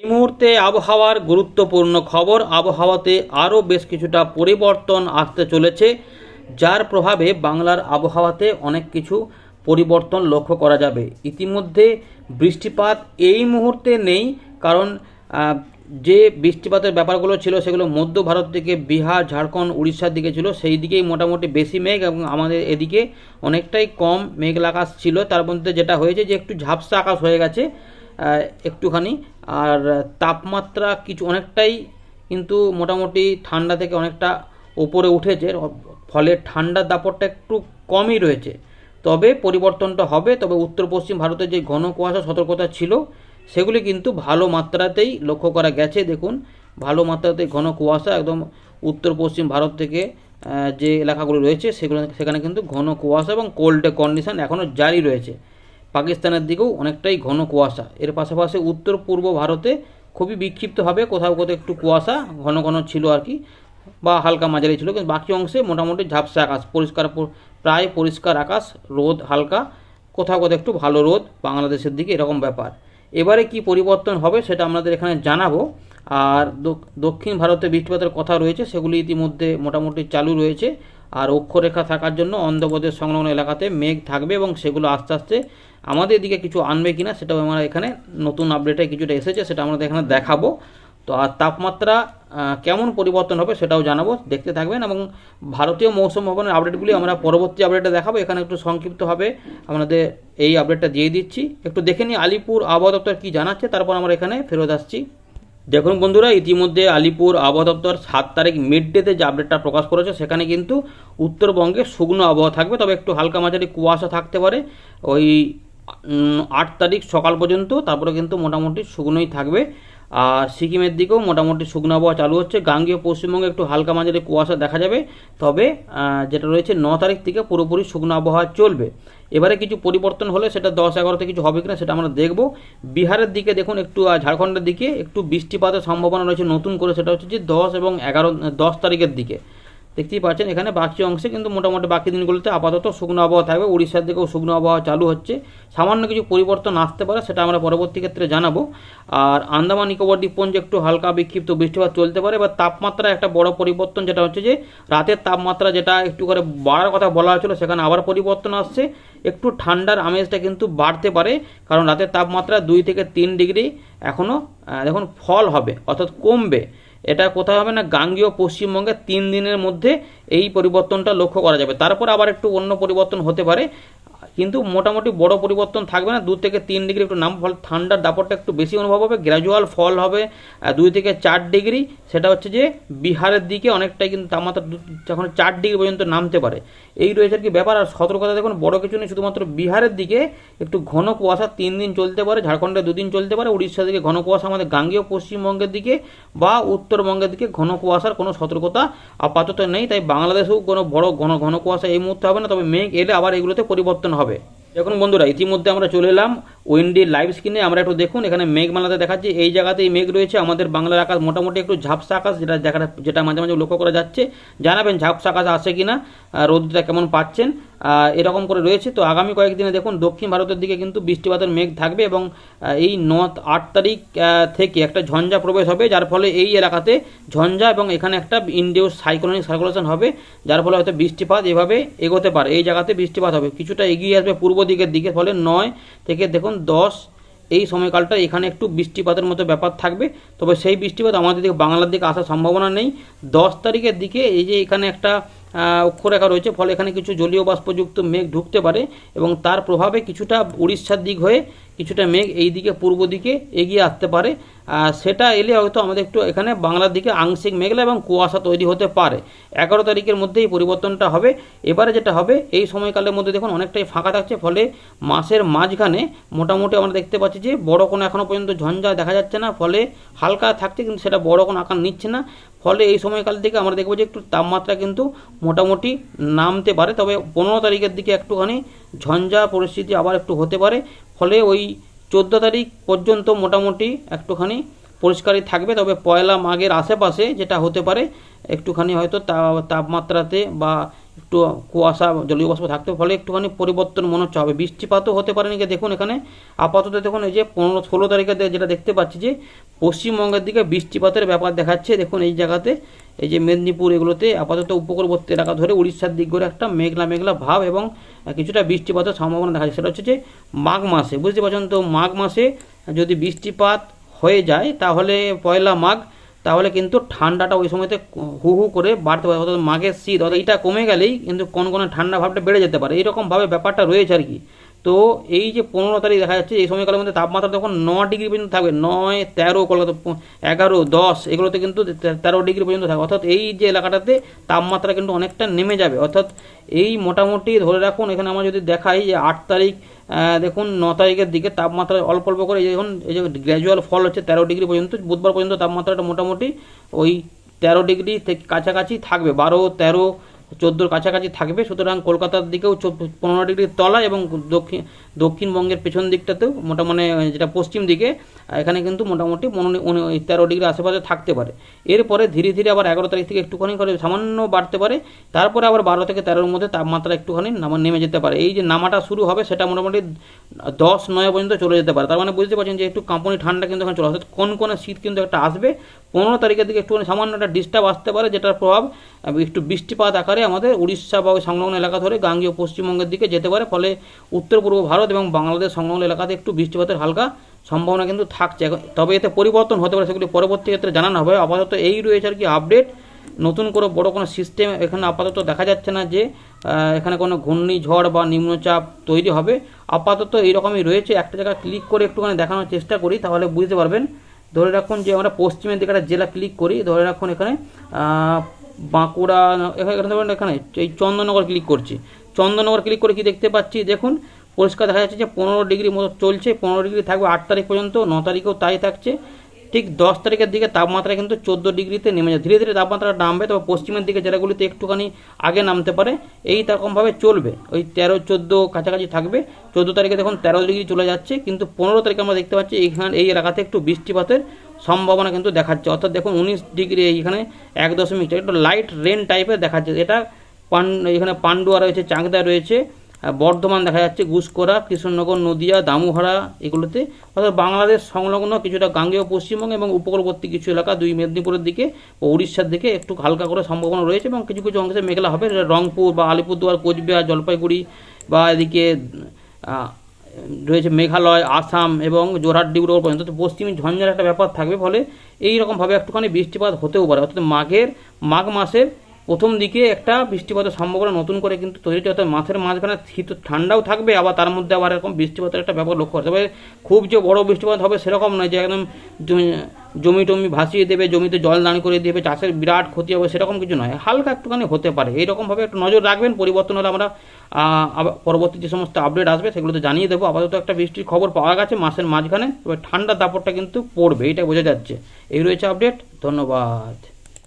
এই মুহূর্তে আবহাওয়ার গুরুত্বপূর্ণ খবর, আবহাওয়াতে আরও বেশ কিছুটা পরিবর্তন আসতে চলেছে, যার প্রভাবে বাংলার আবহাওয়াতে অনেক কিছু পরিবর্তন লক্ষ্য করা যাবে। ইতিমধ্যে বৃষ্টিপাত এই মুহূর্তে নেই, কারণ যে বৃষ্টিপাতের ব্যাপারগুলো ছিল সেগুলো মধ্য ভারত থেকে বিহার, ঝাড়খণ্ড, উড়িষ্যার দিকে ছিল, সেই দিকেই মোটামুটি বেশি মেঘ এবং আমাদের এদিকে অনেকটাই কম মেঘলা আকাশ ছিল। তার মধ্যে যেটা হয়েছে যে একটু ঝাপসা আকাশ হয়ে গেছে। একটুখানি। আর তাপমাত্রা কিছু অনেকটাই কিন্তু মোটামুটি ঠান্ডা থেকে অনেকটা ওপরে উঠেছে। ফলে ঠান্ডার দাপটটা একটু কমই রয়েছে। তবে পরিবর্তনটা হবে। তবে উত্তর পশ্চিম ভারতে যে ঘন কুয়াশা, সতর্কতা ছিল, সেগুলি কিন্তু ভালো মাত্রাতেই লক্ষ্য করা গেছে। দেখুন, ভালো মাত্রাতে ঘন কুয়াশা একদম উত্তর পশ্চিম ভারত থেকে যে এলাকাগুলো রয়েছে, সেগুলো সেখানে কিন্তু ঘন কুয়াশা এবং কোল্ড কন্ডিশন এখনও জারি রয়েছে। পাকিস্তানের দিকেও অনেকটাই ঘন কুয়াশা। এর পাশাপাশি উত্তর পূর্ব ভারতে খুবই বিক্ষিপ্তভাবে কোথাও কোথাও একটু কুয়াশা, ঘন ঘন ছিল আর কি, বা হালকা মাঝারি ছিল, কিন্তু বাকি অংশে মোটামুটি ঝাপসা আকাশ, পরিষ্কার প্রায় পরিষ্কার আকাশ, রোদ হালকা, কোথাও কোথাও একটু ভালো রোদ, বাংলাদেশের দিকে এরকম ব্যাপার। এবারে কি পরিবর্তন হবে সেটা আমাদের এখানে জানাব। আর দক্ষিণ ভারতে বৃষ্টিপাতের কথা রয়েছে, সেগুলি ইতিমধ্যে মোটামুটি চালু রয়েছে। আর অক্ষরেখা থাকার জন্য অন্ধ্রপ্রদেশ সংলগ্ন এলাকাতে মেঘ থাকবে এবং সেগুলো আস্তে আস্তে আমাদের দিকে কিছু আনবে কিনা সেটাও আমরা এখানে নতুন আপডেটে কিছুটা এসেছে, সেটা আমরা এখানে দেখাবো। তো আর তাপমাত্রা কেমন পরিবর্তন হবে সেটাও জানাব, দেখতে থাকবেন এবং ভারতীয় মৌসুম ভবনের আপডেটগুলি আমরা পরবর্তী আপডেটে দেখাবো। এখানে একটু সংক্ষিপ্তভাবে আমাদের এই আপডেটটা দিয়ে দিচ্ছি। একটু দেখে নিই আলিপুর আবহাওয়া দপ্তর কী জানাচ্ছে, তারপর আমরা এখানে ফেরত আসছি। দেখুন বন্ধুরা, ইতিমধ্যে আলিপুর আবহাওয়া দপ্তর সাত তারিখ মিড ডেতে যে আপডেটটা প্রকাশ করেছে, সেখানে কিন্তু উত্তরবঙ্গে শুকনো আবহাওয়া থাকবে। তবে একটু হালকা মাঝারি কুয়াশা থাকতে পারে। ওই আট তারিখ সকাল পর্যন্ত, তারপরে কিন্তু মোটামুটি শুকনোই থাকবে। আর সিকিমের দিকেও মোটামুটি শুকনো আবহাওয়া চালু হচ্ছে। গাঙ্গীয় পশ্চিমবঙ্গে একটু হালকা মাঝারি কুয়াশা দেখা যাবে। তবে যেটা রয়েছে, ন তারিখ থেকে পুরোপুরি শুকনো আবহাওয়া চলবে। এবারে কিছু পরিবর্তন হলে সেটা দশ এগারোতে কিছু হবে কিনা সেটা আমরা দেখব। বিহারের দিকে দেখুন, একটু ঝাড়খণ্ডের দিকে একটু বৃষ্টিপাতের সম্ভাবনা রয়েছে নতুন করে, সেটা হচ্ছে যে দশ এবং এগারো, দশ তারিখের দিকে। দেখতেই পাচ্ছেন, এখানে বাকি অংশে কিন্তু মোটামুটি বাকি দিনগুলোতে আপাতত শুকনো আবহাওয়া থাকবে। উড়িষ্যার দিকেও শুকনো আবহাওয়া চালু হচ্ছে। সামান্য কিছু পরিবর্তন আসতে পারে, সেটা আমরা পরবর্তী ক্ষেত্রে জানাব। আর আন্দামান নিকোবর দ্বীপপুঞ্জে একটু হালকা বিক্ষিপ্ত বৃষ্টিপাত চলতে পারে, এবার তাপমাত্রা একটা বড় পরিবর্তন যেটা হচ্ছে যে, রাতের তাপমাত্রা যেটা একটু করে বাড়ার কথা বলা হয়েছিল, সেখানে আবার পরিবর্তন আসছে। একটু ঠান্ডার আমেজটা কিন্তু বাড়তে পারে, কারণ রাতের তাপমাত্রা দুই থেকে তিন ডিগ্রি এখনও দেখুন, ফল হবে, অর্থাৎ কমবে। এটা কোথায় হবে না, গাঙ্গীয় পশ্চিমবঙ্গে তিন দিনের মধ্যে এই পরিবর্তনটা লক্ষ্য করা যাবে। তারপর আবার একটু অন্য পরিবর্তন হতে পারে। কিন্তু মোটামুটি বড় পরিবর্তন থাকবে না। দু থেকে তিন ডিগ্রি একটু নাম, ফল ঠান্ডার দাপটটা একটু বেশি অনুভব হবে। গ্র্যাজুয়াল ফল হবে দুই থেকে চার ডিগ্রি। সেটা হচ্ছে যে বিহারের দিকে অনেকটাই কিন্তু তাপমাত্রা যখন চার ডিগ্রি পর্যন্ত নামতে পারে। এই রয়েছে আর কি ব্যাপার। আর সতর্কতা দেখুন, বড় কিছু নেই, শুধুমাত্র বিহারের দিকে একটু ঘন কুয়াশা তিন দিন চলতে পারে, ঝাড়খণ্ডে দুদিন চলতে পারে, উড়িষ্যার দিকে ঘন কুয়াশা, আমাদের গাঙ্গীয় পশ্চিমবঙ্গের দিকে বা উত্তরবঙ্গের দিকে ঘন কুয়াশার কোনো সতর্কতা আপাতত নেই। তাই বাংলাদেশেও কোনো বড় ঘন ঘন কুয়াশা এই মুহূর্তে হবে না। তবে মেঘ এলে আবার এগুলোতে পরিবর্তন হবে। দেখুন বন্ধুরা ইতিমধ্যে আমরা চলে এলাম উইন্ডি লাইভ স্ক্রিনে আমরা একটু দেখুন এখানে মেঘ মেঘমালাতে দেখাচ্ছি এই জায়গাতেই মেঘ রয়েছে আমাদের বাংলার আকাশ মোটামুটি একটু ঝাপসা আকাশ যেটা দেখা যেটা মাঝে মাঝে লক্ষ্য করা যাচ্ছে। জানাবেন ঝাপসা আকাশ আসে কিনা আহ, রোদটা কেমন পাচ্ছেন এরকম করে রয়েছে। তো আগামী কয়েকদিনে দেখুন দক্ষিণ ভারতের দিকে কিন্তু বৃষ্টিপাতের মেঘ থাকবে এবং এই ন আট তারিখ থেকে একটা ঝঞ্ঝা প্রবেশ হবে যার ফলে এই এলাকাতে ঝঞ্ঝা এবং এখানে একটা ইন্ডিউস সাইক্লোনিক সার্কুলেশন হবে যার ফলে হয়তো বৃষ্টিপাত এভাবে এগোতে পারে। এই জায়গাতে বৃষ্টিপাত হবে। কিছুটা এগিয়ে আসবে পূর্ব দিকের দিকে ফলে নয় থেকে দেখুন দশ এই সময়কালটা এখানে একটু বৃষ্টিপাতের মতো ব্যাপার থাকবে। তবে সেই বৃষ্টিপাত আমাদের দিকে বাংলার দিকে আসার সম্ভাবনা নেই। দশ তারিখের দিকে এই যে এখানে একটা অক্ষরেখা রয়েছে, ফলে এখানে কিছু জলীয় বাষ্পযুক্ত মেঘ ঢুকতে পারে এবং তার প্রভাবে কিছুটা উড়িষ্যার দিক হয়ে কিছুটা মেঘ এই দিকে পূর্ব দিকে এগিয়ে আসতে পারে। সেটা এলে হয়তো আমাদের একটু এখানে বাংলার দিকে আংশিক মেঘলা এবং কুয়াশা তৈরি হতে পারে। এগারো তারিখের মধ্যে এই পরিবর্তনটা হবে। এবারে যেটা হবে, এই সময়কালের মধ্যে দেখুন অনেকটাই ফাঁকা থাকছে, ফলে মাসের মাঝখানে মোটামুটি আমরা দেখতে পাচ্ছি যে বড় কোনো এখনও পর্যন্ত ঝঞ্ঝা দেখা যাচ্ছে না, ফলে হালকা থাকছে কিন্তু সেটা বড় কোনো আকার নিচ্ছে না। ফলে এই সময়কাল থেকে আমরা দেখব যে একটু তাপমাত্রা কিন্তু মোটামুটি নামতে পারে। তবে পনেরো তারিখের দিকে একটুখানি ঝঞ্ঝা পরিস্থিতি আবার একটু হতে পারে। ফলে ওই চোদ্দ তারিখ পর্যন্ত মোটামুটি একটুখানি পরিষ্কারই থাকবে, তবে পয়লা মাঘের আশেপাশে যেটা হতে পারে, একটুখানি হয়তো তাপমাত্রাতে বা একটু কুয়াশা, জলীয় বাষ্প থাকতে ফলে একটুখানি পরিবর্তন মনে হচ্ছে। হবে বৃষ্টিপাতও হতে পারে নাকি? দেখুন এখানে, আপাতত দেখুন এই যে পনেরো, ষোলো তারিখে যেটা দেখতে পাচ্ছি যে, পশ্চিমবঙ্গের দিকে বৃষ্টিপাতের ব্যাপার দেখাচ্ছে। দেখুন এই জায়গাতে, এই যে মেদিনীপুর এগুলোতে আপাতত উপকূলবর্তী এলাকা ধরে উড়িষ্যার দিক করে একটা মেঘলা মেঘলা ভাব এবং কিছুটা বৃষ্টিপাতের সম্ভাবনা দেখা যাচ্ছে। সেটা হচ্ছে যে মাঘ মাসে, বুঝতে পারছেন তো, মাঘ মাসে যদি বৃষ্টিপাত হয়ে যায়, তাহলে পয়লা মাঘ, তাহলে কিন্তু ঠান্ডাটা ওই সময়তে হু হু করে বাড়তে পারে। অর্থাৎ মাঘের শীত, অর্থাৎ এটা কমে গেলেই কিন্তু কোন কোন ঠান্ডা ভাবটা বেড়ে যেতে পারে। এইরকমভাবে ব্যাপারটা রয়েছে আর কি। তো এই যে পনেরো তারিখ দেখা যাচ্ছে, এই সময়কালের মধ্যে তাপমাত্রা তখন ন ডিগ্রি পর্যন্ত থাকবে, নয়, তেরো, কলকাতা এগারো, দশ, এগুলোতে কিন্তু তেরো ডিগ্রি পর্যন্ত থাকবে। অর্থাৎ এই যে এলাকাটাতে তাপমাত্রা কিন্তু অনেকটা নেমে যাবে। অর্থাৎ এই মোটামুটি ধরে রাখুন, এখানে আমরা যদি দেখাই যে আট তারিখ দেখুন, ন তারিখের দিকে তাপমাত্রা অল্প অল্প করে, এই যে এই যে গ্র্যাজুয়াল ফল হচ্ছে, তেরো ডিগ্রি পর্যন্ত, বুধবার পর্যন্ত তাপমাত্রাটা মোটামুটি ওই তেরো ডিগ্রি থেকে কাছাকাছি থাকবে, বারো, তেরো চোদ্দোর কাছাকাছি থাকবে, সুতরাং কলকাতার দিকেও পনেরো ডিগ্রির তলা এবং দক্ষিণ, দক্ষিণবঙ্গের পেছন দিকটাতেও মোটামুটি যেটা পশ্চিম দিকে এখানে কিন্তু মোটামুটি তেরো ডিগ্রি আশেপাশে থাকতে পারে। এরপরে ধীরে ধীরে আবার এগারো তারিখ থেকে একটুখানি করে সামান্য বাড়তে পারে, তারপরে আবার বারো থেকে তেরোর মধ্যে তাপমাত্রা একটুখানি নামা যেতে পারে। এই যে নামাটা শুরু হবে, সেটা মোটামুটি দশ, নয় পর্যন্ত চলে যেতে পারে। তার মানে বুঝতে পারছেন যে একটু কাঁপুনি ঠান্ডা কিন্তু এখানে চলে। অর্থাৎ কোন কোন শীত কিন্তু একটা আসবে পনেরো তারিখের দিকে একটুখানি সামান্য একটা ডিস্টার্ব আসতে পারে, যেটার প্রভাব একটু বৃষ্টিপাত আকারে আমাদের উড়িষ্যা বা ওই সংলগ্ন এলাকা ধরে গাঙ্গীয় পশ্চিমবঙ্গের দিকে যেতে পারে। ফলে উত্তর পূর্ব ভারত এবং বাংলাদেশ সংলগ্ন এলাকাতে একটু বৃষ্টিপাতের হালকা সম্ভাবনা কিন্তু থাকছে। তবে এতে পরিবর্তন হতে পারে সেগুলি পরবর্তী ক্ষেত্রে জানানো হবে। আপাতত এই রয়েছে আর কি আপডেট নতুন করে বড় কোনো সিস্টেম এখানে আপাতত দেখা যাচ্ছে না যে এখানে কোনো ঘূর্ণিঝড় বা নিম্নচাপ তৈরি হবে। আপাতত এইরকমই রয়েছে। একটা জায়গায় ক্লিক করে একটুখানি দেখানোর চেষ্টা করি, তাহলে বুঝতে পারবেন ধরে রাখুন যে আমরা পশ্চিমের দিকে একটা জেলা ক্লিক করি, ধরে রাখুন এখানে বাঁকুড়া, এখানে ধরুন এখানে, এই চন্দননগর ক্লিক করছি। চন্দননগর ক্লিক করে কি দেখতে পাচ্ছি? দেখুন, পরিষ্কার দেখা যাচ্ছে যে পনেরো ডিগ্রি মতো চলছে, পনেরো ডিগ্রি থাকবে আট তারিখ পর্যন্ত, ন তারিখেও তাই থাকছে। ঠিক দশ তারিখের দিকে তাপমাত্রা কিন্তু চোদ্দ ডিগ্রিতে নেমে যায়। ধীরে ধীরে তাপমাত্রা নামবে, তবে পশ্চিমের দিকে জেলাগুলিতে একটুখানি আগে নামতে পারে। এই রকমভাবে চলবে। ওই তেরো, চোদ্দ কাছাকাছি থাকবে। চোদ্দ তারিখে দেখুন তেরো ডিগ্রি চলে যাচ্ছে, কিন্তু পনেরো তারিখে আমরা দেখতে পাচ্ছি এইখানে এই এলাকাতে একটু বৃষ্টিপাতের সম্ভাবনা কিন্তু দেখাচ্ছে। অর্থাৎ দেখুন উনিশ ডিগ্রি এইখানে এক দশমিক একটু লাইট রেন টাইপের দেখাচ্ছে। এটা পান এখানে পান্ডুয়া রয়েছে চাকদা রয়েছে। বর্ধমান দেখা যাচ্ছে গুসকরা কৃষ্ণনগর, নদিয়া, দামুহারা এগুলোতে। অর্থাৎ বাংলাদেশ সংলগ্ন কিছুটা গাঙ্গেয় পশ্চিমবঙ্গ এবং উপকূলবর্তী কিছু এলাকা দুই মেদিনীপুরের দিকে ও উড়িষ্যার দিকে একটু হালকা করে সম্ভাবনা রয়েছে এবং কিছু কিছু অংশে মেঘলা হবে। রংপুর বা আলিপুরদুয়ার, কোচবিহার, জলপাইগুড়ি বা এদিকে রয়েছে মেঘালয়, আসাম এবং জোরহাট ডিব্রুগড় পর্যন্ত। তো পশ্চিমী ঝঞ্ঝার একটা ব্যাপার থাকবে, ফলে এই রকমভাবে একটুখানি বৃষ্টিপাত হতেও পারে। অর্থাৎ মাঘের, মাঘ মাসের প্রথম দিকে একটা বৃষ্টিপাতের সম্ভাবনা নতুন করে কিন্তু তৈরি অর্থাৎ মাছের মাঝখানে শীত ঠান্ডাও থাকবে, আবার তার মধ্যে আবার এরকম বৃষ্টিপাতের একটা ব্যাপার লক্ষ্য করা তবে খুব যে বড় বৃষ্টিপাত হবে সেরকম নয় যে একদম জমি- টমি ভাসিয়ে দেবে, জমিতে জল দান করে দেবে, চাষের বিরাট ক্ষতি হবে সেরকম কিছু নয়। হালকা একটুখানি হতে পারে। এইরকমভাবে একটু নজর রাখবেন। পরিবর্তন হলে আমরা পরবর্তী যে সমস্ত আপডেট আসবে সেগুলোতে জানিয়ে দেবো। আপাতত একটা বৃষ্টির খবর পাওয়া গেছে মাসের মাঝখানে তবে ঠান্ডার দাপটটা কিন্তু পড়বে। এইটা বোঝা যাচ্ছে। এই রয়েছে আপডেট ধন্যবাদ।